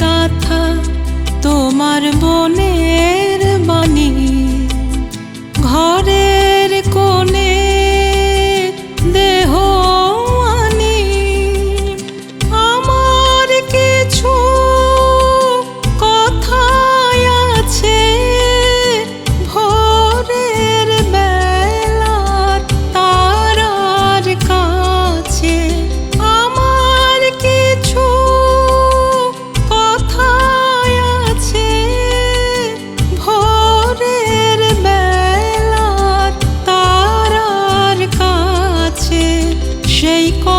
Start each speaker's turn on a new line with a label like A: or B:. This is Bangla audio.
A: গাথা তোমার বনে mi.